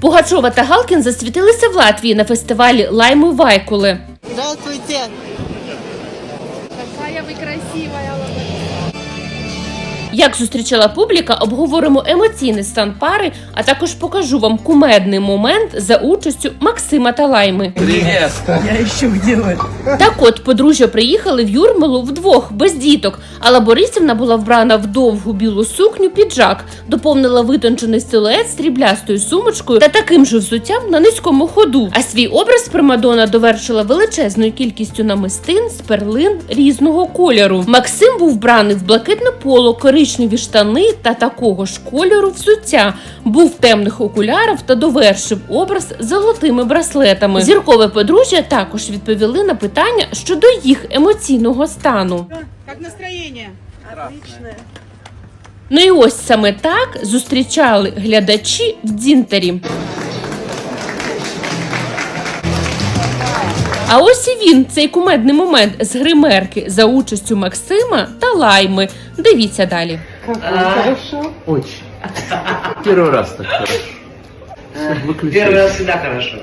Пугачова та Галкін засвітилися в Латвії на фестивалі Лайму Вайкули. Здравствуйте. Какая вы красивая, Як зустрічала публіка, обговоримо емоційний стан пари, а також покажу вам кумедний момент за участю Максима та Лайми. Привет! Так от подружжя приїхали в Юрмалу вдвох без діток, але Борисівна була вбрана в довгу білу сукню піджак, доповнила витончений силует стріблястою сумочкою та таким же взуттям на низькому ходу. А свій образ Примадона довершила величезною кількістю намистин з перлин різного кольору. Максим був вбраний в блакитне поло, коричневі штани та такого ж кольору взуття. Був в темних окулярах та довершив образ золотими браслетами. Зіркове подружжя також відповіли на питання щодо їх емоційного стану. Как настроение? Ну і ось саме так зустрічали глядачі в Дзінтері. А ось і він, цей кумедний момент з гримерки за участю Максима та Лайми. Дивіться далі. Очень. Первый раз так хорошо. Всё, выключай. Первый раз всегда хорошо.